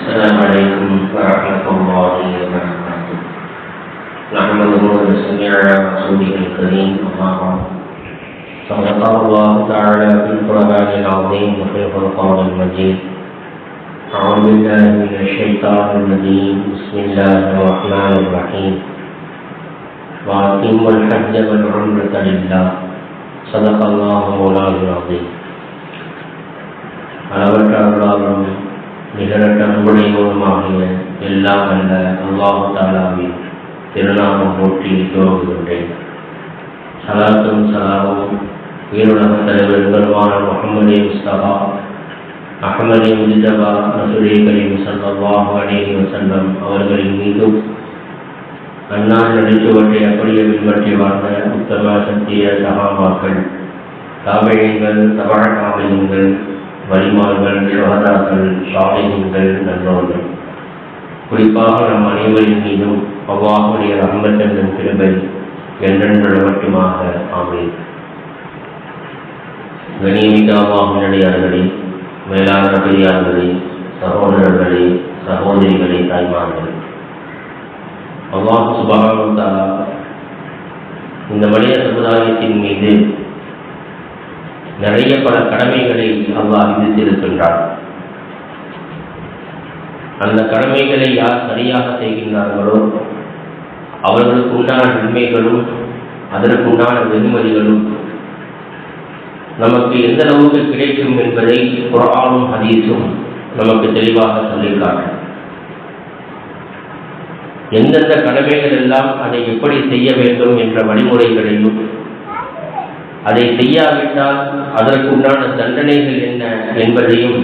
السلام عليكم ورحمة الله وبركاته نحمده ونصلي على رسوله الكريم أما بعد فقد قال الله تعالى في القرآن العظيم وفي القرآن المجيد أعوذ بالله من الشيطان الرجيم بسم الله الرحمن الرحيم وأتموا الحج والعمرة لله صدق الله مولانا العظيم அளவற்ற அருளாளரும் நிகரற்ற அன்புடையவருமாகிய எல்லாம் அல்ல அல்லாஹு தாலாவின் திருநாமம் போற்றி துவங்குகின்றேன். சலாத்தும் சலாமும் உயிருலக தலைவர் பெருமான முகமது முஸ்தபா அகமது முஜிதபா நசுரே கரீம் சல்லாஹு அலேஹி வசல்லம் அவர்களின் மீதும் அன்னார் நடிச்சுவற்றை அப்படியே பின்பற்றி வாழ்ந்த உத்தம சத்திய சகாபாக்கள் தாமிழங்கள் தவழ காமியங்கள் வலிமார்கள் சுகதாக்கள் சாலைகள் நல்லோர்கள் குறிப்பாக நம் அனைவரின் மீதும் அவ்வாஹுடைய ரஹமத்தன் கிருபை என்றென்று மட்டுமாக ஆமேன். கணியமிக்காமாக நிலையார்களே மேலான பெரியார்களே சகோதரர்களே சகோதரிகளே தாய்மார்களே. அல்லாஹ் சுபானந்தா இந்த மனித சமுதாயத்தின் மீது நிறைய பல கடமைகளை அல்லாஹ் விதித்திருக்கின்றார் அந்த கடமைகளை யார் சரியாக செய்கின்றார்களோ அவர்களுக்கு உண்டான நன்மைகளும் அதற்குண்டான வெகுமதிகளும் நமக்கு எந்த அளவுக்கு கிடைக்கும் என்பதை குரானும் ஹதீஸும் நமக்கு தெளிவாக சொல்லியிருக்காங்க. எந்தெந்த கடமைகள் எல்லாம் அதை எப்படி செய்ய வேண்டும் என்ற வழிமுறைகளையும் அதை செய்யாவிட்டால் அதற்குண்டான தண்டனைகள் என்ன என்பதையும்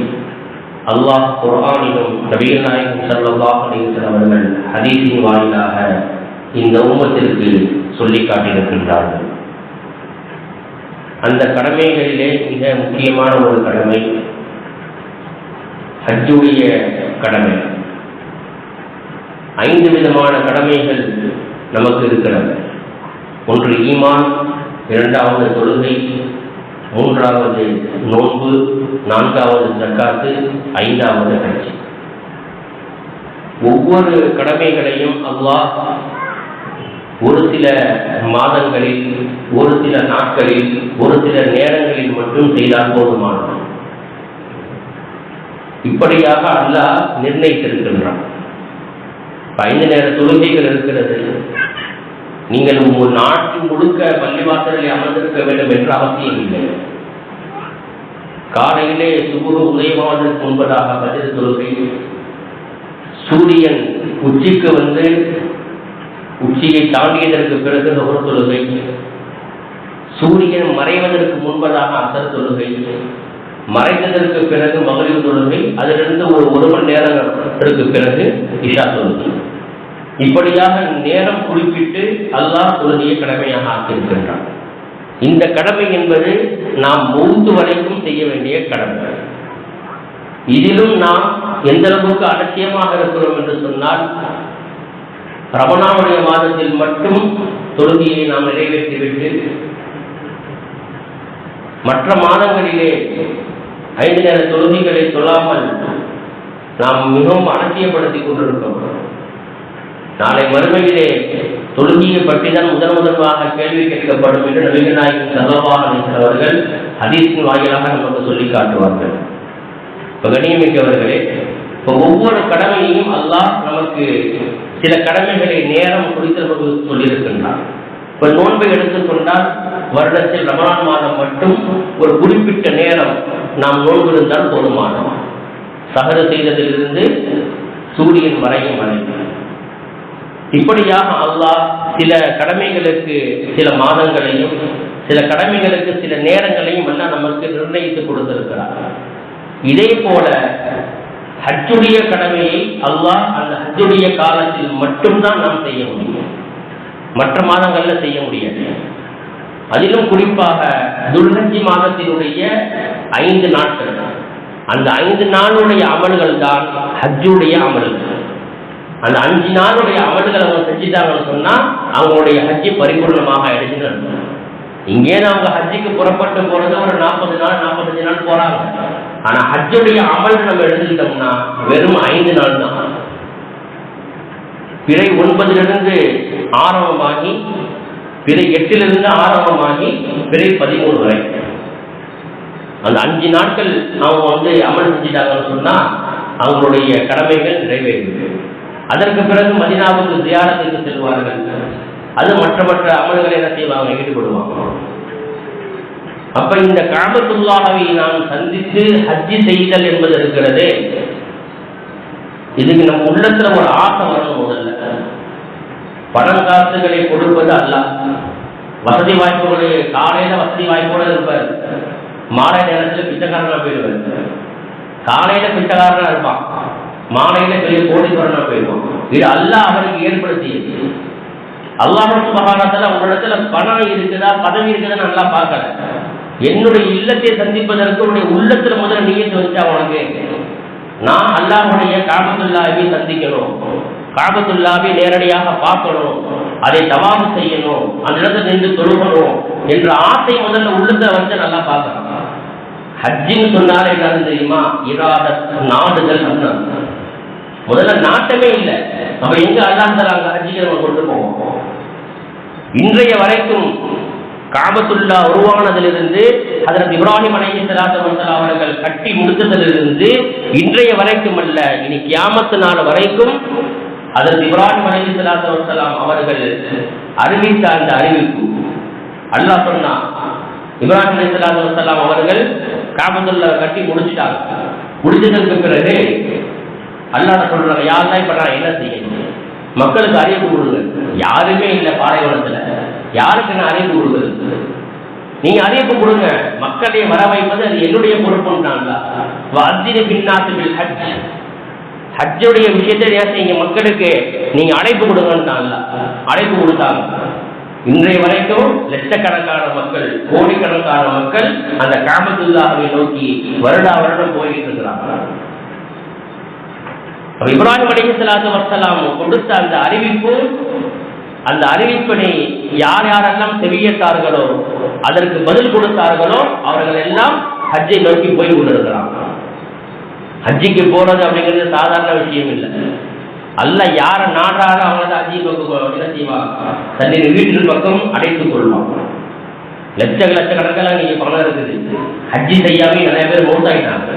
அல்லாஹ் குரானிலும் நபீர் நாயகம் சல்லாஹ் அலிசன் அவர்கள் ஹதீஸின் வாயிலாக இந்த உமத்திற்கு சொல்லி காட்டியிருக்கின்றார்கள். அந்த கடமைகளிலே மிக முக்கியமான ஒரு கடமை ஹஜ்ஜுடைய கடமை. ஐந்து விதமான கடமைகள் நமக்கு இருக்கிறது. ஒன்று ஈமான் இரண்டாவது தொழுகை மூன்றாவது நோன்பு நான்காவது ஜக்காத்து ஐந்தாவது கட்சி ஒவ்வொரு கடமைகளையும் அல்லாஹ் ஒரு சில மாதங்களில் ஒரு சில நாட்களில் ஒரு சில நேரங்களில் மட்டும் செய்தால் போதுமானது. இப்படியாக அல்லாஹ் நிர்ணயித்திருக்கின்றான். ஐந்து நேர தொழுகைகள் இருக்கிறது. நீங்கள் உங்கள் நாட்டு முழுக்க பள்ளிவாசலில் அமர்ந்திருக்க வேண்டும் என்ற அவசியம் இல்லை. காலையிலே சுகுரு உதயமாவதற்கு முன்பதாக பதில் தொழுகை சூரியன் உச்சிக்கு வந்து உச்சியை தாண்டியதற்கு பிறகு ஒரு தொழுகை சூரியன் மறைவதற்கு முன்பதாக அசர் தொழுகை மறைந்ததற்கு பிறகு மகளிர் தொழுகை அதிலிருந்து ஒரு ஒரு மணி நேரத்திற்கு பிறகு இஷா தொழுகை. இப்படியாக நேரம் குறிப்பிட்டு அல்லாஹ் தொழுகையை கடமையாக ஆக்கியிருக்கின்றான். இந்த கடமை என்பது நாம் மூன்று வரைக்கும் செய்ய வேண்டிய கடமை. இதிலும் நாம் எந்த அளவுக்கு அலட்சியமாக இருக்கிறோம் என்று சொன்னால் ரமணாவுடைய மாதத்தில் மட்டும் தொழுகையை நாம் நிறைவேற்றிவிட்டு மற்ற மாதங்களிலே ஐந்து நேர தொழுகைகளை சொல்லாமல் நாம் மிகவும் அலட்சியப்படுத்திக் கொண்டிருக்கிறோம். நாளை மறுமையிலே தொழுகையை பற்றி தான் முதன் முதன்பாக கேள்வி கேட்கப்படும் என்று நபிகள் நாயகம் சல்லவாக அவர்கள் ஹதீஸின் வாயிலாக நமக்கு சொல்லி காட்டுவார்கள். இப்போ கணியமிக்கவர்களே இப்போ ஒவ்வொரு கடமையையும் அல்லாஹ் நமக்கு சில கடமைகளை நேரம் குறித்து நமக்கு சொல்லியிருக்கின்றார் இப்போ நோன்பை எடுத்துக்கொண்டால் வருடத்தில் ரமணான் மாதம் மட்டும் ஒரு குறிப்பிட்ட நேரம் நாம் நோன்பு இருந்தால் போதுமானோம் சகர செய்ததிலிருந்து சூரியன் மறையும் வரை. இப்படியாக அல்லாஹ் சில கடமைகளுக்கு சில மாதங்களையும் சில கடமைகளுக்கு சில நேரங்களையும் எல்லாம் நமக்கு நிர்ணயித்து கொடுத்திருக்கிறார் இதே போல ஹஜ்ஜுடைய கடமையை அல்லாஹ் அந்த ஹஜ்ஜுடைய காலத்தில் மட்டும்தான் நாம் செய்ய முடியும். மற்ற மாதங்கள்ல செய்ய முடியாது. அதிலும் குறிப்பாக துல்ஹஜி மாதத்தினுடைய ஐந்து நாட்கள். அந்த ஐந்து நாளுடைய அமல்கள் தான் ஹஜ்ஜுடைய அமல்கள். அந்த அஞ்சு நாளுடைய அமல்கள் அவங்க செஞ்சுட்டாங்கன்னு சொன்னா அவங்களுடைய ஹஜ்ஜி பரிபூர்ணமாக ஆயிடுச்சுன்னு இங்கே அவங்க ஹஜ்ஜிக்கு புறப்பட்டு போறது ஒரு நாற்பது நாள் நாற்பத்தஞ்சு நாள் போறாங்க. ஆனா ஹஜ்ஜுடைய அமல் நம்ம எடுத்துக்கிட்டோம்னா வெறும் ஐந்து நாள் தான். பிறை ஒன்பதிலிருந்து ஆரம்பமாகி பிறை எட்டிலிருந்து ஆரம்பமாகி பிறை பதிமூணு வரை. அந்த அஞ்சு நாட்கள் அவங்க வந்து அமல் செஞ்சிட்டாங்கன்னு சொன்னா அவங்களுடைய கடமைகள் நிறைவேறுது அதற்கு பிறகு மதினாவுக்கு தியானத்துக்கு செல்வார்கள். அது மற்ற மற்ற அமல்களை என்ன செய்வாங்க? ஈடுபடுவாங்க. அப்ப இந்த காபத்துல்லாவை நாம் சந்தித்து ஹஜ்ஜி செய்தல் என்பது இருக்கிறது. இதுக்கு நம்ம உள்ளத்துல ஒரு ஆசை வரணும் முதல்ல. பணம் காசுகளை கொடுப்பது அல்ல. வசதி வாய்ப்புகளை காலையில வசதி வாய்ப்போட இருப்பார். மாலை நேரத்தில் பிச்சைக்காரனா போயிடுவார். காலையில பிச்சைக்காரனா இருப்பான். மாலையில பெரிய கோடீஸ்வரனா போயிருவோம். இது அல்லாஹ் அவருக்கு ஏற்படுத்தியது. அல்லாஹ் சுபகாரத்தில் உங்களிடத்துல பணம் இருக்குதா பதவி இருக்குதா நல்லா பார்க்கல. என்னுடைய இல்லத்தை சந்திப்பதற்கு உன்னுடைய உள்ளத்துல முதல்ல நீயத்து வச்சா உனக்கு. நான் அல்லாஹுடைய காபத்துல்லாவை சந்திக்கணும். காபத்துல்லாவை நேரடியாக பார்க்கணும். அதை தவாபு செய்யணும். அந்த இடத்துல நின்று தொழுகணும் என்ற ஆசை முதல்ல உள்ளத்தை வந்து நல்லா பார்க்கணும். ஹஜ்ஜின்னு சொன்னாலே என்னன்னு தெரியுமா? இராத நாடுகள் அண்ணன் முதல்ல நாட்டமே இல்லை. நம்ம எங்க அல்லாஹ் அங்க நம்ம கொண்டு போவோம்? இன்றைய வரைக்கும் காபத்துல்லா உருவானதிலிருந்து அதற்கு இப்ராஹிம் அலைஹி ஸலாத்து அவர்கள் கட்டி முடித்ததிலிருந்து இன்றைய வரைக்கும் அல்ல இனி கியாமத்து நாள் வரைக்கும் அதற்கு இப்ராஹிம் அலைஹி ஸலாத்து வஸலாம் அவர்கள் அறிவித்த அந்த அறிவிப்பு. அல்லாஹ் சொன்னா இப்ராஹிம் அலைஹி ஸலாத்து அவர்கள் காபத்துல்லா கட்டி முடிச்சிட்டாங்க. முடிச்சதற்கு பிறகு அல்லாத சொல்றாங்க யாரெல்லாம் இப்ப நான் என்ன செய்ய மக்களுக்கு அறிவிப்பு கொடுங்க யாருமே இல்லை பாலைவனத்துல. யாருக்கு நான் அறிவு கொடுக்குறது நீங்க அறிவிப்பு கொடுங்க. மக்களை வர வைப்பது அது என்னுடைய பொறுப்புன்றாங்களா? வர்ஜினி பின்னாத்து ஹஜ். ஹஜ்ஜுடைய விஷயத்தை ஏன் செய்யுங்க மக்களுக்கு? நீங்க அழைப்பு கொடுங்கன்றாங்களா? அழைப்பு கொடுத்தாங்க. இன்றைய வரைக்கும் லட்சக்கணக்கான மக்கள் கோடிக்கணக்கான மக்கள் அந்த காமத்துல்லாவை நோக்கி வருடா வருடம் போயிட்டு இருக்கிறாங்க. அப்ப இப்ராஹிம் அலிஹலாத்து வசலாம் கொடுத்த அந்த அறிவிப்பு அந்த அறிவிப்பினை யார் யாரெல்லாம் செவியேற்றார்களோ அதற்கு பதில் கொடுத்தார்களோ அவர்கள் எல்லாம் ஹஜ்ஜை நோக்கி போய் கொண்டிருக்கிறாங்க. ஹஜ்ஜிக்கு போறது அப்படிங்கிறது சாதாரண விஷயம் இல்லை. அல்ல யார நாடுறாரோ அவங்கள ஹஜ்ஜி நோக்கு என்ன செய்வாங்க? தன்னுடைய வீட்டின் பக்கம் அடைத்துக் கொள்வாங்க. லட்ச லட்சக்கணக்கெல்லாம் நீங்க பணம் இருக்குது. ஹஜ்ஜி செய்யாமல் நிறைய பேர் மௌத்தாயிட்டாங்க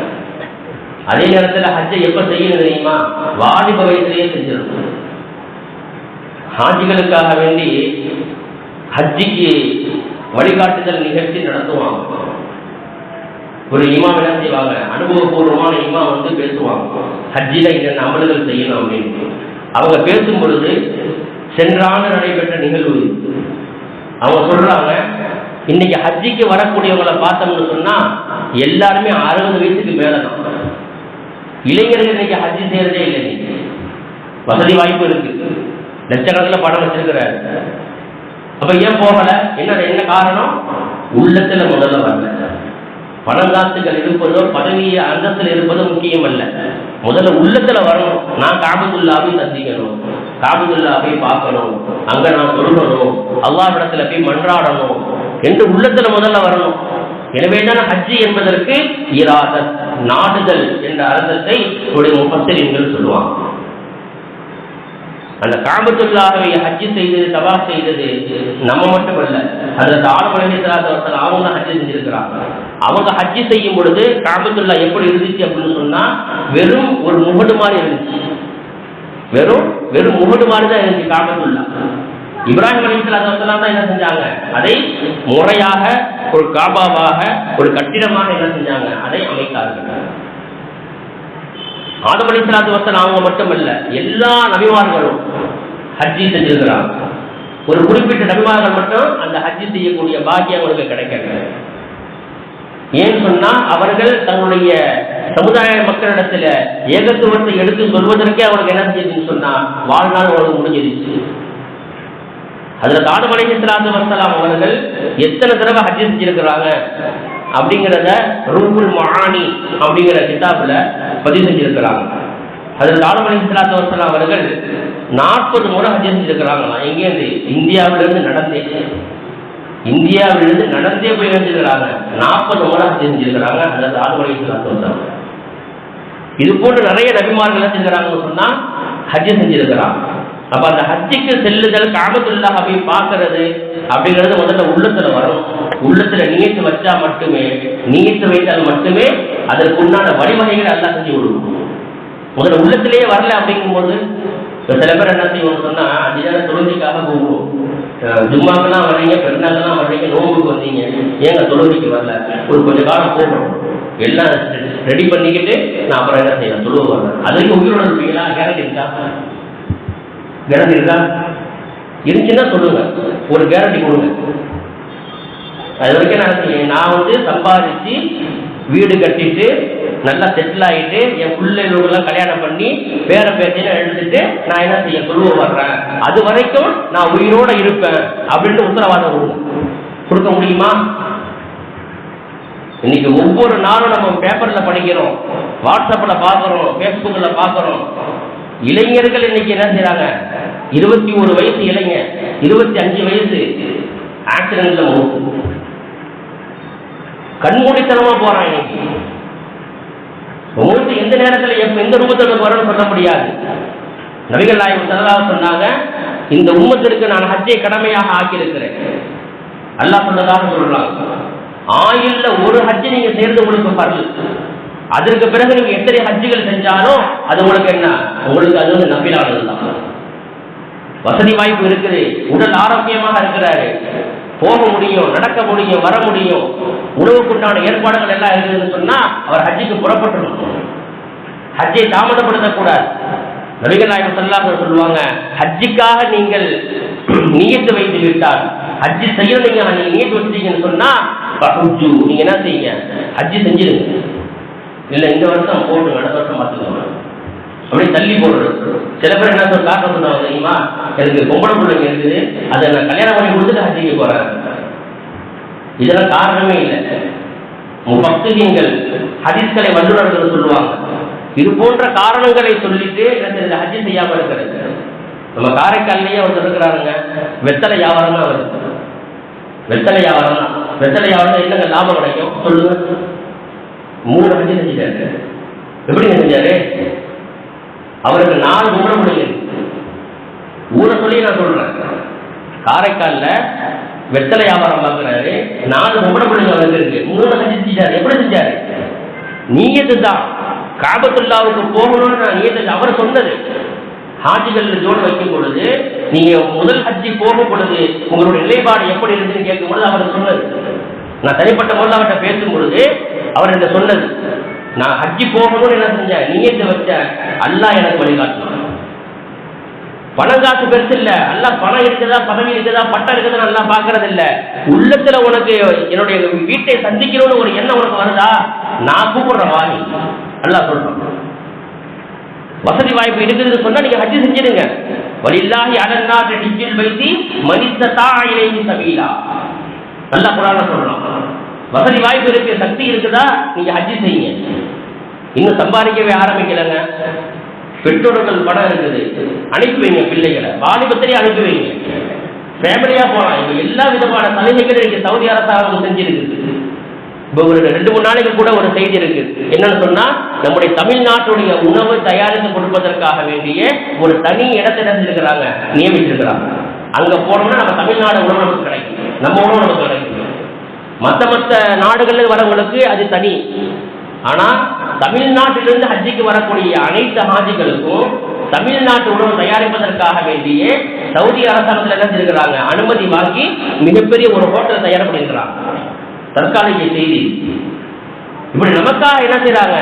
அதே நேரத்தில் ஹஜ்ஜை எப்ப செய்யணும் தெரியுமா? வாலிப வயசுலயே செஞ்சிடணும் ஹாஜிகளுக்காக வேண்டி ஹஜ்ஜிக்கு வழிகாட்டுதல் நிகழ்ச்சி நடத்துவாங்க. ஒரு இமாம் என்ன செய்வாங்க? அனுபவபூர்வமான இமாம் வந்து பேசுவாங்க. ஹஜ்ஜில என்னென்ன அமல்கள் செய்யணும் அப்படின்னு. அவங்க பேசும் பொழுது சென்ற நடைபெற்ற நிகழ்வு அவங்க சொல்றாங்க இன்னைக்கு ஹஜ்ஜிக்கு வரக்கூடியவங்களை பார்த்தோம்னு சொன்னா எல்லாருமே அறுபது வயசுக்கு மேலதான். இளைஞர்கள் இன்னைக்கு ஹஜ்ஜி செய்யறதே இல்லை. வசதி வாய்ப்பு இருக்கு. லட்சக்கணக்கில் பணம் வச்சிருக்கிறாரு. அப்ப ஏன் போகல என்ன என்ன காரணம்? உள்ளத்துல முதல்ல வரல. பணங்காசுகள் இருப்பதோ பதவி அந்தத்தில் இருப்பதோ முக்கியம் அல்ல முதல்ல உள்ளத்துல வரணும். நான் காபத்துல்லாவை சந்திக்கணும். காபத்துல்லாவை பார்க்கணும். அங்க நான் சொல்லணும். அல்லாவிடத்துல போய் மன்றாடணும். என்று உள்ளத்துல முதல்ல வரணும். எனவே தான் ஹஜ்ஜி என்பதற்கு இராதத். நாடுதல் என்ற அர்த்தத்தை உடைய முப்பத்தறிவுகள் சொல்லுவாங்க. அந்த காபத்துல்லாவை ஹஜ்ஜி செய்தது தபா செய்தது நம்ம மட்டும் அல்ல. அதில் ஆலமலை ஒருத்தர் அவங்க ஹஜ்ஜி செஞ்சிருக்கிறாங்க. அவங்க ஹஜ்ஜி செய்யும் பொழுது காபத்துல்லா எப்படி இருந்துச்சு அப்படின்னு சொன்னா வெறும் ஒரு முகடு மாதிரி இருந்துச்சு. வெறும் வெறும் முகடு மாதிரி தான் இருந்துச்சு காபத்துல்லா. இப்ராஹிம் அலி தான் என்ன செஞ்சாங்க? அதை முறையாக ஒரு காபாவாக ஒரு கட்டிடமாக என்ன செஞ்சாங்க? அதை அமைத்தார்கள். ஆதம் அலி சலாத்து வசன் அவங்க மட்டுமல்ல எல்லா நபிமார்களும் ஹஜ்ஜி செஞ்சிருக்கிறாங்க. ஒரு குறிப்பிட்ட நபிமார்கள் மட்டும் அந்த ஹஜ்ஜி செய்யக்கூடிய பாக்கியம் அவங்களுக்கு கிடைக்கல. ஏன் சொன்னா அவர்கள் தங்களுடைய சமுதாய மக்களிடத்துல ஏகத்துவத்தை எடுத்து சொல்வதற்கே அவருக்கு என்ன செஞ்சதுன்னு சொன்னா வாழ்நாள் அவங்களுக்கு முடிஞ்சிருச்சு. அதுல ஆதம் அலி சலாத்து வசலாம் அவர்கள் எத்தனை தடவை ஹஜ்ஜி செஞ்சிருக்கிறாங்க? அப்படிங்கிறத ரூபுல் மஹானி அப்படிங்கிற கிதாபில் பதிவு செஞ்சிருக்கிறாங்க. அதில் ஆலம் அலி சலாத்து வசலாம் அவர்கள் நாற்பது முறை ஹஜ் செஞ்சிருக்கிறாங்களாம் எங்கேருந்து இந்தியாவிலிருந்து நடந்தே. இந்தியாவிலிருந்து நடந்தே போய் செஞ்சிருக்கிறாங்க நாற்பது முறை ஹஜ் செஞ்சிருக்கிறாங்க அந்த ஆளுமலை வசலாம் இது போன்று நிறைய நபிமார்கள் செஞ்சுக்கிறாங்கன்னு சொன்னா ஹஜ் செஞ்சிருக்கிறாங்க. அப்ப அந்த ஹஜ்ஜிக்கு செல்லுதல் காபத்துல்லா போய் பார்க்கறது அப்படிங்கிறது முதல்ல உள்ளத்துல வரும். உள்ளத்துல நீயத்து வச்சா மட்டுமே நீயத்து வைத்தால் மட்டுமே அதற்கு உண்டான வழிவகைகளை எல்லாம் செஞ்சு விடுவோம் முதல்ல உள்ளத்திலேயே வரல அப்படிங்கும்போது இப்ப சில பேர் என்ன செய்வோம் சொன்னா அஞ்சு நேரம் தொழுகைக்காக போவோம் ஜும்மாக்கெல்லாம் வர்றீங்க பெருநாக்கெல்லாம் வர்றீங்க நோம்புக்கு வந்தீங்க. ஏங்க தொழுதிக்கு வரல? ஒரு கொஞ்சம் காலம் போகணும் எல்லாம் ரெடி பண்ணிக்கிட்டு நான் அப்புறம் என்ன செய்யலாம் தொழுவு வரேன் அதுக்கு உயிரோட இருப்பீங்களா? கேரண்டி இருக்கா? கேரண்டி இருக்கா? இருந்துச்சுன்னா சொல்லுங்க. ஒரு கேரண்டி கொடுங்க. அது வரைக்கும் நான் செய்ய- நான் வந்து சம்பாதிச்சு வீடு கட்டிட்டு நல்லா செட்டில் ஆகிட்டு என் பிள்ளைகளுக்கெல்லாம் கல்யாணம் பண்ணி பேர பேச்சையும் எடுத்துட்டு நான் என்ன செய்ய சொல்லுவ வர்றேன். அது வரைக்கும் நான் உயிரோட இருப்பேன் அப்படின்ட்டு உத்தரவாதம் கொடுங்க. கொடுக்க முடியுமா? இன்னைக்கு ஒவ்வொரு நாளும் நம்ம பேப்பர்ல படிக்கிறோம். வாட்ஸ்அப்ல பார்க்குறோம். ஃபேஸ்புக்கில் பார்க்குறோம். இளைஞர்கள் இன்னைக்கு என்ன செய்யறாங்க இருபத்தி ஒரு வயசு இளைஞர் இருபத்தி அஞ்சு வயசு ஆக்சிடென்ட்ல கண்மூடித்தனமா போறான் இன்னைக்கு. மூத்து எந்த நேரத்துல எப்ப எந்த ரூபத்தில் வரும்னு சொல்ல முடியாது. நபிகள் நாயகம் ஸல்லல்லாஹு சொன்னாங்க இந்த உம்மத்திற்கு நான் ஹஜ்ஜை கடமையாக ஆக்கியிருக்கிறேன். அல்லாஹ் சொன்னதாக சொல்லலாம் ஆயுள்ல ஒரு ஹஜ்ஜை நீங்க சேர்ந்து உங்களுக்கு பரல் அதற்கு பிறகு நீங்க எத்தனை ஹஜ்ஜுகள் செஞ்சாலும் அது உங்களுக்கு என்ன? உங்களுக்கு அது வந்து நம்பினாலும் தான். வசதி வாய்ப்பு இருக்குது. உடல் ஆரோக்கியமாக இருக்கிறாரு. போக முடியும் நடக்க முடியும் வர முடியும். உணவுக்குண்டான ஏற்பாடுகள் எல்லாம் இருக்குதுன்னு சொன்னா அவர் ஹஜ்ஜுக்கு புறப்பட்டுணும் ஹஜ்ஜை தாமதப்படுத்தக்கூடாது நபிகள் நாயகம் ஸல்லல்லாஹு சொல்லுவாங்க ஹஜ்ஜுக்காக நீங்கள் நீயத்து வைத்து விட்டால் ஹஜ்ஜு செய்யணும் நீங்க நீயத்து நியத்து வச்சிட்டீங்கன்னு சொன்னா நீங்க என்ன செய்யுங்க? ஹஜ்ஜு செஞ்சிருங்க. இல்ல இந்த வருஷம் போட்டு அடுத்த வருஷம் பார்த்துக்கோங்க. அப்படி தள்ளி போடுறது. சில பேர் என்ன சொல்ல காரணம் சொன்னாங்க தெரியுமா? எனக்கு பொம்பளை பிள்ளைங்க இருக்குது. அதை நான் கல்யாணம் பண்ணி கொடுத்துட்டு ஹஜ்ஜிக்கு போறேன். இதெல்லாம் காரணமே இல்லை. பக்து நீங்கள் ஹதிஸ்களை வல்லுநர்கள் சொல்லுவாங்க. இது போன்ற காரணங்களை சொல்லிட்டு என்ன செய்யுது, ஹஜ்ஜி செய்யாம இருக்கிறது. நம்ம காரைக்கால்லையே ஒருத்தர் இருக்கிறாருங்க. வெத்தலை வியாபாரம் தான் வருது. வெத்தலை வியாபாரம் தான் வெத்தலை வியாபாரம் என்னங்க லாபம் கிடைக்கும்? சொல்லுங்க. மூணு ஹஜ்ஜி செஞ்சுட்டாரு எப்படி செஞ்சாரு அவருக்கு நாலு மூணு முடியுது ஊரை சொல்லி நான் சொல்றேன். காரைக்கால்ல வெத்தலை வியாபாரம் பார்க்குறாரு. நாலு பொம்பளை பிள்ளைங்க வந்திருக்கு. மூணு ஹஜ்ஜி செஞ்சாரு. எப்படி செஞ்சாரு? நீயது தான் காபத்துல்லாவுக்கு போகணும்னு நான் நீயது அவர் சொன்னது. ஹாஜிகள் ஜோடு வைக்கும் பொழுது நீங்க முதல் ஹஜ்ஜி போகும் பொழுது உங்களுடைய நிலைப்பாடு எப்படி இருந்துன்னு கேட்கும் பொழுது அவர் சொன்னது. நான் தனிப்பட்ட முறையில் அவர்கிட்ட பேசும் பொழுது அவர் என்ன சொன்னது நான் ஹஜ்ஜி போகணும்னு என்ன செஞ்சேன் நீயத்தை வச்ச? அல்லாஹ் எனக்கு வழிகாட்டினான் பணம் காசு பெருசு இல்ல. எல்லாம் பணம் இருக்குதா பதவி இருக்குதா பட்டம் இருக்குதா நல்லா பாக்குறது இல்ல. உள்ளத்துல உனக்கு என்னுடைய வீட்டை சந்திக்கணும்னு ஒரு எண்ணம் உனக்கு வருதா? நான் கூப்பிடுறேன் வாய். நல்லா சொல்றேன். வசதி வாய்ப்பு இருக்குதுன்னு சொன்னா நீங்க ஹஜ்ஜி செஞ்சிருங்க வலில்லாஹி அலன்னாத் ஹஜ்ஜில் பைத்தி மனித்ததா இலைஹி சபீலா. நல்லா குரான்ல சொல்றோம் வசதி வாய்ப்பு இருக்கு சக்தி இருக்குதா? நீங்க ஹஜ்ஜி செய்யுங்க. இன்னும் சம்பாதிக்கவே ஆரம்பிக்கலங்க. பெற்றோர்கள் படம் இருக்குது. அனுப்பி வைங்க பிள்ளைகளை. வாலிபத்திலே அனுப்பி வைங்க. ஃபேமிலியா போலாம். இப்ப எல்லா விதமான சலுகைகளும் இன்னைக்கு சவுதி அரசாங்கம் செஞ்சிருக்குது. இப்போ ஒரு ரெண்டு மூணு நாளைக்கு கூட ஒரு செய்தி இருக்கு. என்னன்னு சொன்னா நம்முடைய தமிழ்நாட்டுடைய உணவு தயாரித்து கொடுப்பதற்காக வேண்டிய ஒரு தனி இடத்தை இருக்கிறாங்க நியமிச்சிருக்கிறாங்க. அங்க போனோம்னா நம்ம தமிழ்நாடு உணவு நமக்கு கிடைக்கும். நம்ம உணவு நமக்கு கிடைக்கும். மற்ற மற்ற நாடுகளில் வரவங்களுக்கு அது தனி. ஆனா தமிழ்நாட்டிலிருந்து ஹஜ்ஜிக்கு வரக்கூடிய அனைத்து ஹாஜிகளுக்கும் தமிழ்நாட்டு உணவு தயாரிப்பதற்காக வேண்டியே சவுதி அரசாங்கத்தில் என்ன செய்கிறாங்க அனுமதி வாங்கி மிகப்பெரிய ஒரு ஹோட்டல் தயார் பண்ணியிருக்கிறாங்க. தற்காலிக செய்தி. இப்படி நமக்காக என்ன செய்யறாங்க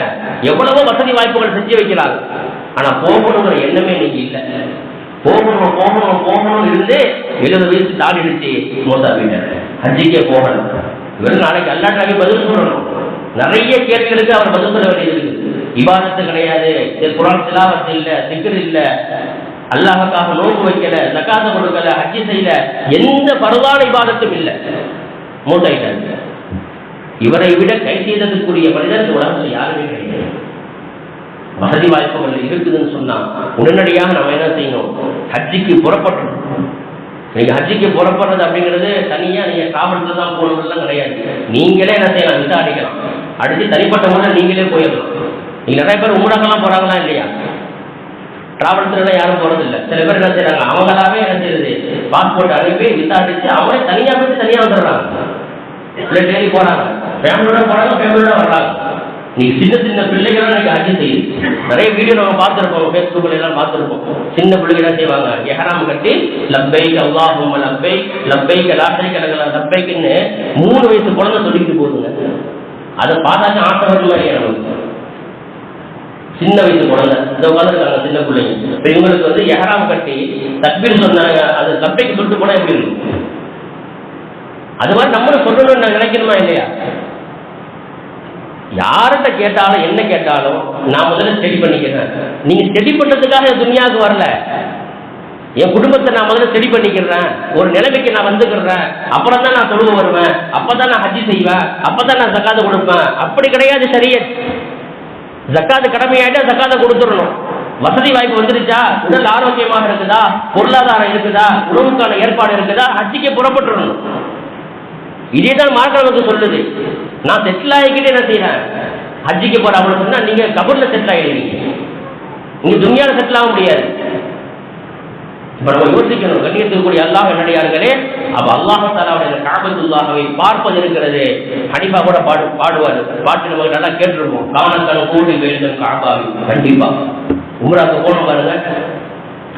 எவ்வளவோ வசதி வாய்ப்புகள் செஞ்சு வைக்கிறாங்க. ஆனா போகணுங்கிற எண்ணமே நீங்க இல்லை. போகணும் போகணும் போகணும் இருந்து எழுபது வயசு தாண்டிடுச்சு மோசா வீட்டர் ஹஜ்ஜிக்கே போகணும் இவர் நாளைக்கு அல்லாட்டாவே பதில் சொல்லணும். நிறைய கேள்விகளுக்கு அவர் பதில் சொல்ல வேண்டியது இருக்கு. கிடையாது. குரான் சிலாபத்து இல்ல திக்கர் இல்ல. அல்லாஹக்காக நோக்கு வைக்கல தக்காத கொடுக்கல ஹஜ்ஜி செய்யல. எந்த பரவான இபாதத்தும் இல்லை. மூட்டாயிட்டாங்க இவரை விட கை செய்ததுக்குரிய மனிதர் இந்த உலகத்தில் யாருமே கிடையாது. வசதி வாய்ப்புகள் இருக்குதுன்னு சொன்னா உடனடியாக நம்ம என்ன செய்யணும்? ஹஜ்ஜிக்கு புறப்பட்டோம் நீங்கள் ஹஜ்ஜிக்கு புறப்படுறது அப்படிங்கிறது தனியாக நீங்கள் டிராவல்ஸ்ல தான் போகணும்லாம் கிடையாது. நீங்களே என்ன செய்யலாம்? விசா அடிக்கலாம் அடித்து தனிப்பட்ட முறையில் நீங்களே போயிடலாம். நீங்கள் நிறைய பேர் உமராக்கெல்லாம் போகிறாங்களா இல்லையா? டிராவல்ஸ்லாம் யாரும் போகிறதில்ல சில பேர் என்ன செய்கிறாங்க அவங்களாவே என்ன செய்யுது பாஸ்போர்ட் அனுப்பி விசா அடித்து அவங்களே தனியாக போய் தனியாக வந்துடுறாங்க. இல்லை டெய்லி போகிறாங்க ஃபேமிலியோட போகிறாங்க ஃபேமிலியோட வர்றாங்க. நீங்க சின்ன சின்ன பிள்ளைகளும் நீங்க ஹஜ் செய்யுது நிறைய வீடியோ நம்ம பார்த்துருப்போம் ஃபேஸ்புக்கில் எல்லாம் பார்த்துருப்போம். சின்ன பிள்ளைங்க செய்வாங்க. எஹராம் கட்டி லப்பைக் அல்லாஹும் லப்பைக் லப்பைக் லாசை கலகல லப்பைக்குன்னு மூணு வயசு குழந்தை சொல்லிக்கிட்டு போகுதுங்க அதை பார்த்தாச்சும் ஆசை மாதிரி நமக்கு சின்ன வயசு குழந்தை இந்த உட்காந்துருக்காங்க சின்ன பிள்ளைங்க. இப்ப இவங்களுக்கு வந்து எஹராம் கட்டி தக்பீர் சொன்னாங்க. அது லப்பைக்கு சொல்லிட்டு போனா எப்படி இருக்கும்? அது மாதிரி நம்மளும் சொல்லணும்னு நான் நினைக்கணுமா இல்லையா? யார்கிட்ட கேட்டாலும் என்ன கேட்டாலும் நான் முதல்ல ஸ்டடி பண்ணிக்கிறேன். நீங்க ஸ்டடி பண்றதுக்காக துனியாவுக்கு வரல. என் குடும்பத்தை நான் முதல்ல ஸ்டடி பண்ணிக்கிறேன். ஒரு நிலைமைக்கு நான் வந்துக்கிறேன். அப்புறம் தான் நான் தொழுவ வருவேன். அப்பதான் நான் ஹஜ்ஜி செய்வேன். அப்பதான் நான் ஜக்காத கொடுப்பேன். அப்படி கிடையாது சரியத் ஜக்காத்து கடமையாயிட்டா ஜக்காத கொடுத்துடணும். வசதி வாய்ப்பு வந்துருச்சா? உடல் ஆரோக்கியமாக இருக்குதா? பொருளாதாரம் இருக்குதா? உணவுக்கான ஏற்பாடு இருக்குதா? ஹஜ்ஜிக்கு புறப்பட்டுறணும் இதே தான் மார்க்கம் நமக்கு சொல்லுது. நான் செட்டில் ஆகிக்கிட்டு என்ன செய்யறேன் ஹஜ்ஜிக்கு போற அப்படின்னு சொன்னா நீங்க கபூர்ல செட்டில் ஆகிடுவீங்க. நீங்க துணியால செட்டில் ஆக முடியாது. இப்ப நம்ம யோசிக்கணும். கண்ணியத்துக்குரிய அல்லாஹ் என்னடியார்களே அப்ப அல்லாஹ் தாலாவுடைய காபத்துல்லாஹவை பார்ப்பது இருக்கிறது. ஹனிஃபா கூட பாடு பாடுவார். பாட்டு நமக்கு நல்லா கேட்டிருப்போம். காணக்கணும் கூடி வேண்டும் காபாவி கண்டிப்பா. உம்ராக்கு போனோம் பாருங்க.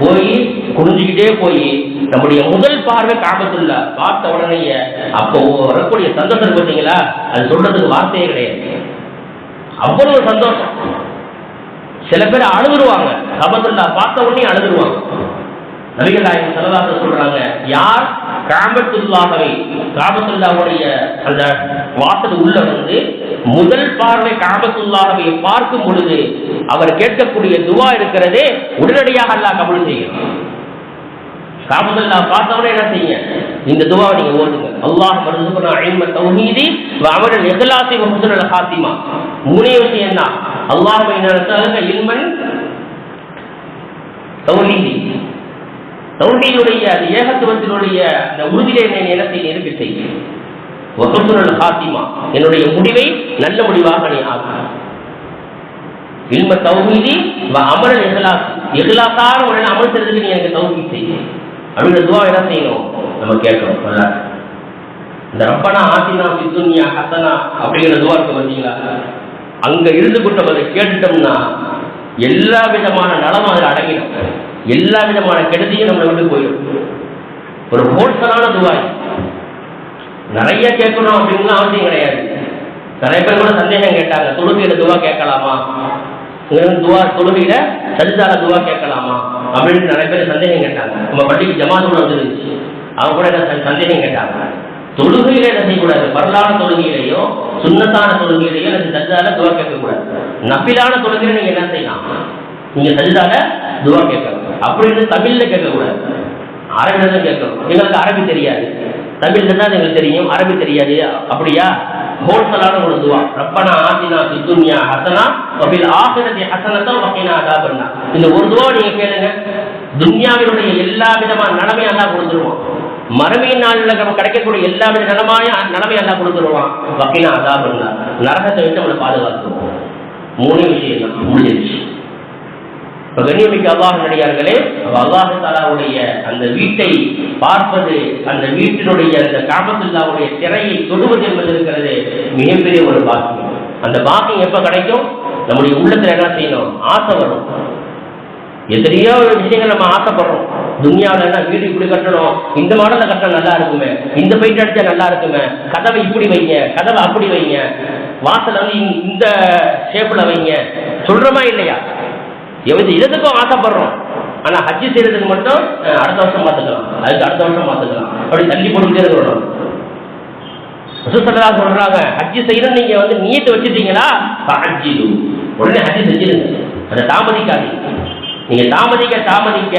போய் குனிஞ்சுக்கிட்டே போய் நம்முடைய முதல் பார்வை காபத்துள்ள பார்த்த உடனேயே அப்போ வரக்கூடிய சந்தோஷம் பார்த்தீங்களா? அது சொல்றதுக்கு வார்த்தையே கிடையாது. அவ்வளவு சந்தோஷம். சில பேர் அழுதுருவாங்க. காபத்துள்ள பார்த்த உடனே அழுதுருவாங்க. நபிகள் நாயகம் சல்லல்லாஹு சொல்றாங்க யார் காபத்துல்லாஹவை காபத்துல்லாவுடைய அந்த வாசல் உள்ள வந்து முதல் பார்வை காபத்துல்லாஹவை பார்க்கும் பொழுது அவர் கேட்கக்கூடிய துவா இருக்கிறதே உடனடியாக அல்லா கபூல் செய்யும். காபத்துல்லா பார்த்தவனே என்ன செய்யுங்க? இந்த துவாவை நீங்க ஓடுங்க அல்லாஹ் மருதுகுனா இல்ம தௌஹீதி வ அமரல் இஹ்லாஸி வ ஹாத்திமா. மூணே விஷயம் தான் அல்லாஹ் நஸ்அலுக இல்மன் தௌஹீதி. தௌஹீதுடைய அது ஏகத்துவத்தினுடைய அந்த உறுதியை நீ இனத்தை செய்ய இருக்க செய்ய ஹாத்திமா. என்னுடைய முடிவை நல்ல முடிவாக நீ ஆகும் இல்ம தௌஹீதி வ அமரல் இஹ்லாஸ். இஹ்லாஸான உடனே அமல் செய்யறதுக்கு நீ எனக்கு தௌஹீத் செய்ய அப்படின்ற துவா என்ன செய்யணும்? நம்ம கேட்கணும் நல்லா இந்த ரப்பனா ஆசினா சித்துன்யா ஹசனா அப்படிங்கிற துவா இருக்கு பார்த்தீங்களா? அங்க இருந்து கொண்டு அதை கேட்டுட்டோம்னா எல்லா விதமான நலமும் அதில் அடங்கிடும். எல்லா விதமான கெடுதியும் நம்மளை விட்டு போயிடும். ஒரு ஹோல்சலான துவாய். நிறைய கேட்கணும் அப்படின்னு அவசியம் கிடையாது. நிறைய பேர் கூட சந்தேகம் கேட்டாங்க தொழுகையில துவா கேட்கலாமா? துவா தொழுகையில சரிதார துவா கேட்கலாமா? அப்படின்னு நிறைய பேர் சந்தேகம் கேட்டாங்க. நம்ம பள்ளிக்கு ஜமாத்தோட வந்துருந்துச்சு அவங்க கூட என்ன சந்தேகம் கேட்டாங்க. தொழுகையில என்ன செய்யக்கூடாது? வரலான தொழுகையிலையோ சுண்ணத்தான தொழுகையிலையோ எனக்கு சரிதார துவா கேட்கக்கூடாது. நப்பிலான தொழுகையில நீங்க என்ன செய்யலாம்? நீங்க சரிதார துவா கேட்கலாம். அப்படின்னு தமிழ்ல கேட்கக்கூடாது. அரபில் தான் கேட்கணும். எங்களுக்கு அரபி தெரியாது. தமிழ் தான் எங்களுக்கு தெரியும் அரபி தெரியாது. அப்படியா? ஹோல்சலான ஒரு துவா. ரப்பனா ஆசினா சித்துன்யா ஹசனா வபில் ஆசிரதி ஹசனத்தான் வகைனா அதாபன்னா. இந்த ஒரு துவா நீங்க கேளுங்க. துன்யாவினுடைய எல்லா விதமான நிலைமை அல்லா கொடுத்துருவோம் மறுமையின் நாளில் நம்ம கிடைக்கக்கூடிய எல்லா வித நலமாய நிலைமை அல்லா கொடுத்துருவான். வகைனா அதாபன்னா. நரகத்தை விட்டு நம்மளை பாதுகாத்துருவோம் மூணு விஷயம் தான். முடிஞ்சிருச்சு. இப்ப கண்ணியமிக்க அல்லாஹ் நடிகார்களே அல்லாஹு தாலாவுடைய அந்த வீட்டை பார்ப்பது அந்த வீட்டினுடைய அந்த காமத்துல்லாவுடைய திரையை தொடுவது என்பது இருக்கிறது மிகப்பெரிய ஒரு பாக்கியம். அந்த பாக்கியம் எப்ப கிடைக்கும்? நம்முடைய உள்ளத்துல என்ன செய்யணும்? ஆசை வரும். எத்தனையோ விஷயங்கள் நம்ம ஆசைப்படுறோம். துனியாவில் என்ன வீடு இப்படி கட்டணும் இந்த மாடலில் கட்டணும் நல்லா இருக்குமே இந்த பெயிண்ட் அடிச்சா நல்லா இருக்குமே கதவை இப்படி வைங்க கதவை அப்படி வைங்க வாசல் வந்து இந்த ஷேப்பில் வைங்க. சொல்கிறோமா இல்லையா? எவ்வளவு இதுக்கும் ஆசைப்படுறோம். ஆனா ஹஜ்ஜி செய்யறதுக்கு மட்டும் அடுத்த வருஷம் பார்த்துக்கலாம். அதுக்கு அடுத்த வருஷம் பார்த்துக்கலாம். அப்படி தள்ளி போட்டுக்கிட்டே இருக்கணும். சுசல்லா சொல்றாங்க ஹஜ்ஜி செய்யணும் நீங்க வந்து நீட்டு வச்சுட்டீங்களா? ஹஜ்ஜி உடனே ஹஜ்ஜி செஞ்சிருங்க. அதை தாமதிக்காதீங்க. நீங்க தாமதிக்க தாமதிக்க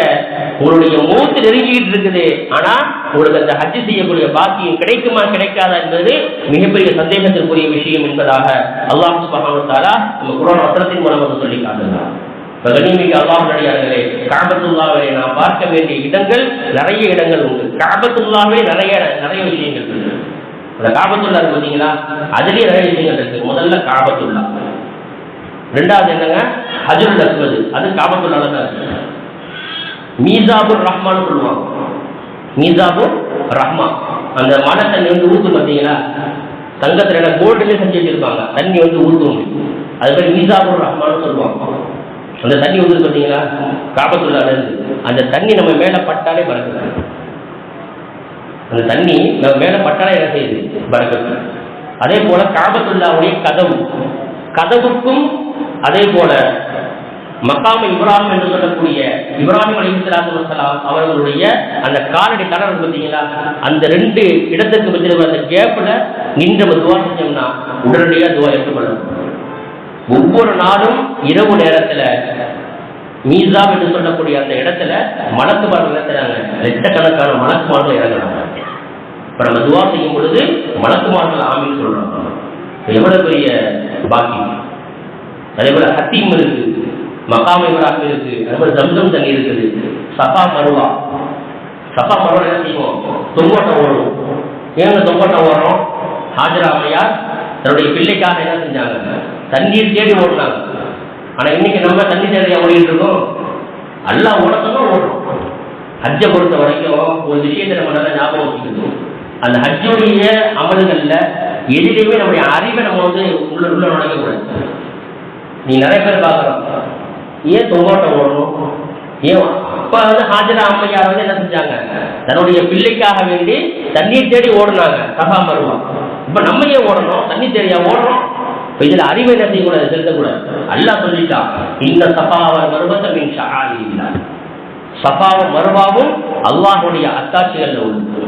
உங்களுடைய மூத்து நெருங்கிட்டு இருக்குது. ஆனா உங்களுக்கு அந்த ஹஜ்ஜி செய்யக்கூடிய பாக்கியம் கிடைக்குமா கிடைக்காதா என்பது மிகப்பெரிய சந்தேகத்திற்குரிய விஷயம் என்பதாக அல்லாஹ் சுபஹானு தாலா நம்ம குரான் வசனத்தின் மூலம் வந்து சொல்லி காட்டுகிறார் கண்ணியமிக்க அல்லாஹ் நடிகார்களே காபத்துல்லாவை நாம் பார்க்க வேண்டிய இடங்கள் நிறைய இடங்கள் உண்டு. காபத்துல்லாவே நிறைய நிறைய விஷயங்கள் இருக்கு. அந்த காபத்துள்ளா இருக்கு பார்த்தீங்களா? அதுலேயே நிறைய விஷயங்கள் இருக்கு. முதல்ல காபத்துள்ளா ரெண்டாவது என்னங்க? ஹஜருல் அஸ்வது. அது காபத்துள்ளால தான் இருக்கு. மீசாபுர் ரஹ்மான் சொல்லுவாங்க. மீசாபுர் ரஹ்மான். அந்த மழை தண்ணி வந்து ஊத்து பார்த்தீங்களா? தங்கத்துல கோல்டுலேயே செஞ்சு வச்சிருப்பாங்க. தண்ணி வந்து ஊத்தும் அது பேர் மீசாபுர் ரஹ்மான்னு சொல்லுவாங்க. அந்த தண்ணி வந்து பார்த்தீங்களா? காபத்துள்ளால இருந்து அந்த தண்ணி நம்ம மேலே பட்டாலே பறக்குது. அந்த தண்ணி நம்ம மேலே பட்டாலே என்ன செய்யுது பறக்குது. அதே போல காபத்துள்ளாவுடைய கதவு. கதவுக்கும் அதே போல மக்காம இப்ராஹிம் என்று சொல்லக்கூடிய இப்ராஹிம் அலி இஸ்லாத்து வசலாம் அவர்களுடைய அந்த காலடி கடல் பார்த்தீங்களா? அந்த ரெண்டு இடத்துக்கு பற்றி அந்த கேப்பில் நின்ற நம்ம துவா செஞ்சோம்னா உடனடியாக துவா ஏற்றுக்கொள்ளணும் ஒவ்வொரு நாளும் இரவு நேரத்துல மீசா என்று சொல்லக்கூடிய அந்த இடத்துல மலக்குமார்கள் இறக்குறாங்க லட்சக்கணக்கான மலக்குமார்கள் இறங்குறாங்க. இப்ப நம்ம துவா செய்யும் பொழுது மலக்குமார்கள் ஆமின்னு சொல்றாங்க எவ்வளவு பெரிய பாக்கி? அதே போல ஹத்தீம் இருக்கு மகாம் இவராக இருக்கு அதே போல ஜம்சம் தண்ணி இருக்குது. சஃபா மருவா. சஃபா மருவா என்ன செய்வோம்? தொங்கோட்டம் ஓடும். ஏங்க தொங்கோட்டம் ஓடுறோம்? ஹாஜரா அம்மையார் தன்னுடைய பிள்ளைக்காக என்ன செஞ்சாங்க? தண்ணீர் தேடி ஓடுறாங்க. ஆனா இன்னைக்கு நம்ம தண்ணி தேடியா ஓடிட்டு இருக்கோம்? எல்லா ஓடத்தான் ஓடுறோம் ஹஜ்ஜை பொறுத்த வரைக்கும் ஒரு விஷயத்தை நம்ம நல்லா ஞாபகம் வச்சுக்கணும். அந்த ஹஜ்ஜுடைய அமல்கள்ல எதிலையுமே நம்முடைய அறிவை நம்ம வந்து உள்ள உள்ள நுழைக்கக்கூடாது நீ நிறைய பேர் பார்க்குறோம் ஏன் தொங்கோட்டம் ஓடணும் ஏன் அப்பா வந்து ஹாஜரா அம்மையார் வந்து என்ன செஞ்சாங்க? தன்னுடைய பிள்ளைக்காக வேண்டி தண்ணீர் தேடி ஓடுனாங்க. சபா மருவம் இப்ப நம்ம ஏன் ஓடணும்? தண்ணி தேடியா ஓடுறோம்? இதுல அறிவை என்ன செய்யக்கூடாது? செலுத்தக்கூடாது. அல்லாஹ் சொல்லிட்டான் இந்த சபாவை மீன் மின் ஷஹாலில்லா சபாவும் மருவாவும் அல்லாஹுடைய அத்தாட்சிகளில் உண்டு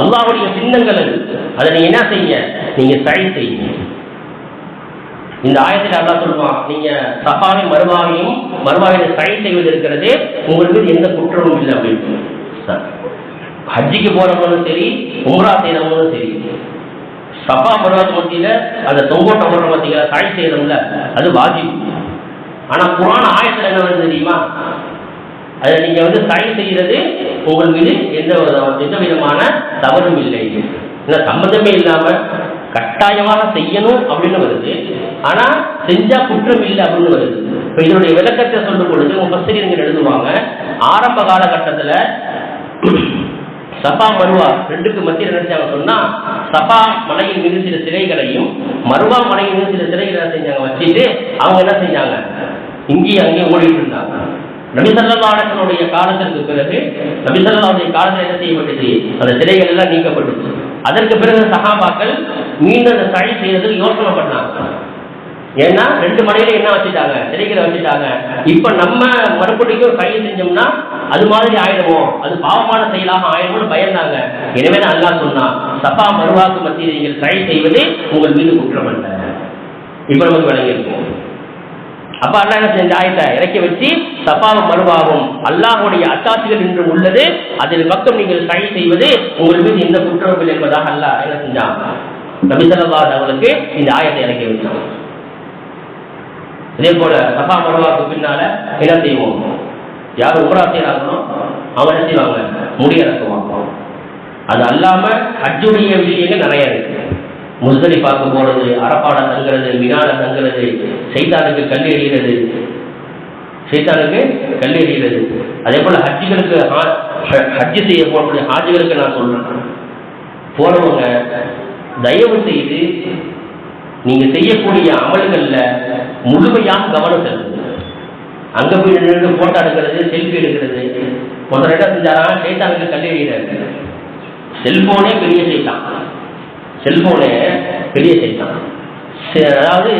அல்லாஹுடைய சின்னங்கள் அது. அதை நீங்க என்ன செய்ய? நீங்க சரி செய்யுங்க. இந்த ஆயத்தில் அல்லா சொல்லுவான் நீங்க சஃபாவை மறுவாவையும் மறுவாவில சரி செய்வது இருக்கிறது உங்களுக்கு எந்த குற்றமும் இல்லை. அப்படின்னு. ஹஜ்ஜிக்கு போறவங்களும் சரி உம்ரா செய்யறவங்களும் சரி. தப்பா மருவாக்கு மத்தியில் அந்த தொங்கோட்ட ஓடுற மத்தியில தாய் செய்யறோம்ல அது வாஜிப். ஆனா புராண ஆயத்தில் என்ன வருது தெரியுமா? அதை நீங்க வந்து தாய் செய்யறது உங்கள் மீது எந்த ஒரு எந்த விதமான தவறும் இல்லை. இந்த சம்மந்தமே இல்லாம கட்டாயமாக செய்யணும் அப்படின்னு வருது. ஆனா செஞ்சா குற்றம் இல்லை அப்படின்னு வருது. இப்ப இதனுடைய விளக்கத்தை சொல்லும் பொழுது முப்பசிரியர்கள் எழுதுவாங்க ஆரம்ப காலகட்டத்துல சபா மருவா ரெண்டுக்கு மத்தியில் நினைச்சாங்க சொன்னா சபா மலையின் மீது சில சிலைகளையும் மருவா மலையின் மீது சில சிலைகளை என்ன செஞ்சாங்க? வச்சுட்டு அவங்க என்ன செஞ்சாங்க? இங்கேயும் அங்கேயும் ஓடிட்டு இருந்தாங்க. நபிசல்லாடனுடைய காலத்திற்கு பிறகு நபிசல்லாவுடைய காலத்தில் என்ன செய்யப்பட்டது அந்த சிலைகள் எல்லாம் நீக்கப்பட்டுச்சு. அதற்கு பிறகு சகாபாக்கள் மீண்டும் அந்த சழி செய்யறதுக்கு யோசனை பண்ணாங்க. ஏன்னா ரெண்டு மடையில என்ன வச்சுட்டாங்க? சிலைகளை வச்சுட்டாங்க. இப்ப நம்ம மறுபடியும் சழி செஞ்சோம்னா அது மாதிரி ஆயிடுமோ அது பாவமான செயலாக ஆயிடுமோன்னு பயந்தாங்க. எனவே தான் அல்லாஹ் சொன்னான் சபா மறுவாக்கு மத்தியில் நீங்கள் சழி செய்வது உங்கள் மீது குற்றம் அல்ல. இப்ப நமக்கு விளங்கியிருக்கும். அப்ப அல்லா என்ன செஞ்ச ஆயத்தை? இறக்கி வச்சு சபாவும் மறுவாகும் அல்லாஹுடைய அத்தாட்சிகள் என்று உள்ளது. அதில் பக்கம் நீங்கள் சரி செய்வது உங்கள் மீது எந்த குற்றமும் இல்லை என்பதாக அல்லாஹ் என்ன செஞ்சான்? நபிசல்லாத் அவர்களுக்கு இந்த ஆயத்தை இறக்கி வச்சான். இதே போல சபா மறுவாக்கு பின்னால என்ன செய்வோம். யார் உமரா அவன் என்ன செய்வாங்க? முடியறக்குவாங்க அது அல்லாம ஹஜ்ஜுடைய விஷயங்கள் நிறைய இருக்கு. பார்க்க போறது அரப்பாட தங்குறது மினால தங்குறது சைத்தானுக்கு கல் எறிகிறது. சைத்தானுக்கு கல் எறிகிறது. அதே போல ஹஜ்ஜுகளுக்கு ஹஜ்ஜு செய்ய போகக்கூடிய ஹாஜிகளுக்கு நான் சொல்றேன். போறவங்க தயவு செய்து நீங்க செய்யக்கூடிய அமல்கள்ல முழுமையாக கவனம் செலுத்துங்க. அங்க போய் நின்று போட்டோ எடுக்கிறது செல்ஃபி எடுக்கிறது. முதல்ல என்ன செஞ்சாரா சைத்தானுக்கு கல் செல்போனே பெரிய சைத்தான். செல்போனே பெரிய சைத்தான். சரி, அதாவது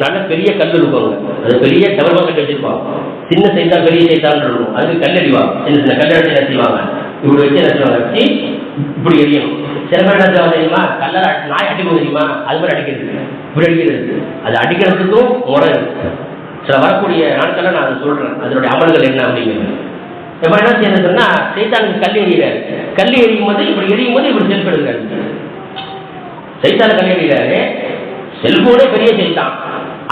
நல்ல பெரிய கல் இருப்பாங்க அது பெரிய செவரமா கட்டி வச்சிருப்பாங்க. சின்ன சைத்தான் பெரிய சைத்தான் இருக்கும். அதுக்கு கல்லடிவாங்க சின்ன சின்ன கல்லடி அடிச்சு என்ன செய்வாங்க? இப்படி வச்சு என்ன செய்வாங்க? வச்சு இப்படி எரியணும் சில பேர் என்ன செய்வாங்க தெரியுமா? கல்லால் நாய் அடிக்கும் தெரியுமா? அது மாதிரி அடிக்கிறது. இப்படி அடிக்கிறது. அது அடிக்கிறதுக்கும் முறை இருக்கு. சில வரக்கூடிய நாட்களில் நான் அதை சொல்றேன். அதனுடைய அமல்கள் என்ன அப்படிங்கிறது. இப்போ என்ன செய்யறதுன்னா சைத்தானுக்கு கல் எறிகிறாரு. கல் எறியும் போது இப்படி எரியும் போது இப்படி செல்ஃப் சைத்தான கல் எறிகிறாரு. செல்போனே பெரிய சைத்தான்.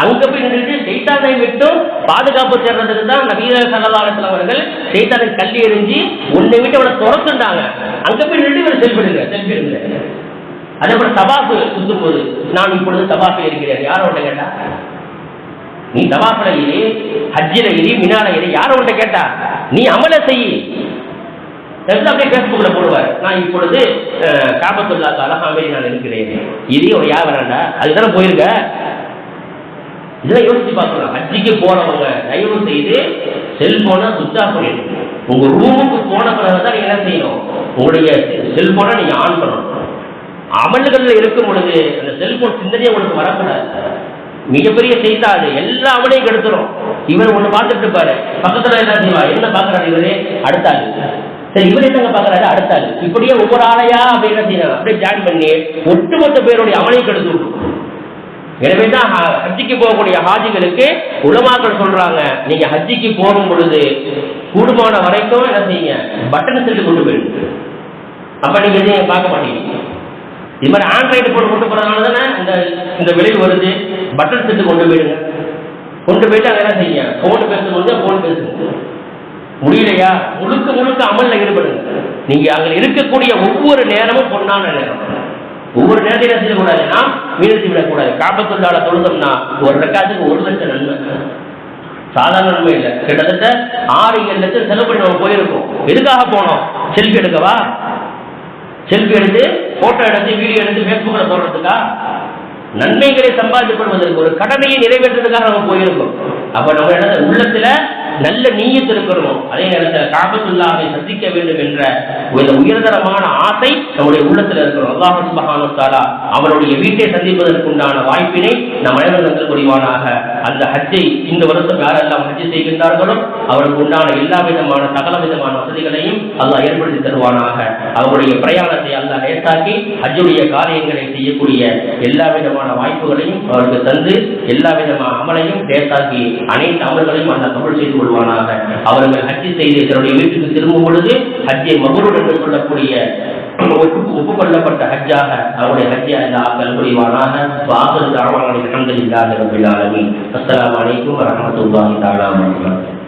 அங்க போய் நின்றுட்டு சைத்தானை விட்டும் பாதுகாப்பு தேடுறதுக்கு தான் நவீன சல்லல்லாஹு அவர்கள் சைத்தானை கல்வி எரிஞ்சு உன்னை விட்டு அவனை துரத்துட்டாங்க அங்க போய் நின்று இவர் செல்ஃபி எடுங்க அதே போல தபாப்பு சுத்தும் போது நான் இப்பொழுது தபாஃபு இருக்கிறேன். யாரோ கேட்டா? நீ தவாஃபில் இரு ஹஜ்ஜில இரு மினால இரு யாரோ கேட்டா? நீ அமல செய். அப்படியே பேஸ்புக்ல போடுவார். நான் இப்பொழுது அஹ், காபத்துல்லாக்கு நான் இருக்கிறேன். இதே ஒரு யாவரண்டா? அதுதானே போயிருக்க? இதெல்லாம் யோசிச்சு பார்க்கணும். ஹஜ்ஜிக்கு போனவங்க தயவு செய்து செல்போனை சுத்தா ஆஃப் உங்க ரூமுக்கு போன பிறகு தான் நீங்க என்ன செய்யணும்? உங்களுடைய செல்போனை நீங்க ஆன் பண்ணணும். அமல்களில் இருக்கும் பொழுது அந்த செல்போன் சிந்தனையே உங்களுக்கு வரக்கூடாது. மிகப்பெரிய செய்தா அது. எல்லா அவனையும் கெடுத்துரும். இவர் ஒண்ணு பார்த்துட்டு இருப்பாரு. பக்கத்துல என்ன செய்வா? என்ன பாக்குறாரு இவரே? அடுத்தாரு சரி இவர் என்னங்க பாக்குறாரு அடுத்தாரு இப்படியே ஒவ்வொரு ஆளையா அப்படி என்ன செய்யணும்? அப்படியே ஜாயின் பண்ணி ஒட்டுமொத்த பேருடைய அவனையும் கெடுத்து விடும். எனவே தான் ஹஜ்ஜிக்கு போகக்கூடிய ஹாஜிகளுக்கு உலமாக்கள் சொல்றாங்க நீங்க ஹஜ்ஜிக்கு போகும் பொழுது கூடுமான வரைக்கும் என்ன செய்யுங்க? பட்டன் செட்டு கொண்டு போயிடுங்க அப்ப நீங்க எதையும் பார்க்க மாட்டீங்க. இது மாதிரி ஆண்ட்ராய்டு போட்டு கொண்டு போறதுனால தானே இந்த இந்த விளைவு வருது. பட்டன் செட்டு கொண்டு போயிடுங்க. கொண்டு போயிட்டு அங்க என்ன செய்யுங்க? போன் பேசும்போது போன் பேசுங்க முடியலையா? முழுக்க முழுக்க அமல்ல ஈடுபடுங்க. நீங்க அங்க இருக்கக்கூடிய ஒவ்வொரு நேரமும் பொன்னான நேரம். ஒவ்வொரு நேரத்தையும் என்ன செய்யக்கூடாது? நாம் வீழ்த்தி விடக்கூடாது. காப்பத்துள்ளால தொழுதம்னா ஒரு ரெக்காத்துக்கு ஒரு லட்சம் நன்மை. சாதாரண நன்மை இல்லை. கிட்டத்தட்ட ஆறு ஏழு லட்சம் செலவு பண்ணி நம்ம போயிருக்கோம். எதுக்காக போனோம்? செல்ஃபி எடுக்கவா? செல்ஃபி எடுத்து போட்டோ எடுத்து வீடியோ எடுத்து ஃபேஸ்புக்கில் போடுறதுக்கா? நன்மைகளை சம்பாதிக்கப்படுவதற்கு ஒரு கடமையை நிறைவேற்றுறதுக்காக நம்ம போயிருக்கோம். அப்ப நம்ம என்ன உள்ளத்துல நல்ல நீயத்து இருக்கிறோம் அதே நேரத்தில் காபத்துல்லாவை சந்திக்க வேண்டும் என்ற ஒரு உயர்தரமான ஆசை நம்முடைய உள்ளத்தில் இருக்கிறோம் அல்லாஹ் சுபஹானு தாலா அவருடைய வீட்டை சந்திப்பதற்குண்டான வாய்ப்பினை நம் அனைவர்கள் புரிவானாக அந்த ஹஜ்ஜை இந்த வருஷம் யாரெல்லாம் ஹஜ்ஜை செய்கின்றார்களோ அவருக்கு உண்டான எல்லா விதமான சகல விதமான வசதிகளையும் அல்லாஹ் ஏற்படுத்தி தருவானாக. அவருடைய பிரயாணத்தை அல்லாஹ் லேசாக்கி ஹஜ்ஜுடைய காரியங்களை செய்யக்கூடிய எல்லா விதமான வாய்ப்புகளையும் அவருக்கு தந்து எல்லா விதமான அமலையும் லேசாக்கி அனைத்து அமல்களையும் அந்த கபூல் செய்து கொள்வானாக. அவர்கள் ஹஜ்ஜி செய்து தன்னுடைய வீட்டுக்கு திரும்பும் பொழுது ஹஜ்ஜை மபரூர் என்று சொல்லக்கூடிய ஒப்புக்கொள்ளப்பட்ட ஹஜ்ஜாக அவருடைய ஹஜ்ஜை அல்லாஹ் ஆக்கல் புரிவானாக வாசல் தாழ்வான அலமதுல்லாஹி இல்லாத அஸ்லாம் அஸ்ஸலாமு அலைக்கும் வரஹ்மத்துல்லாஹி தஆலா வபரகாத்துஹு.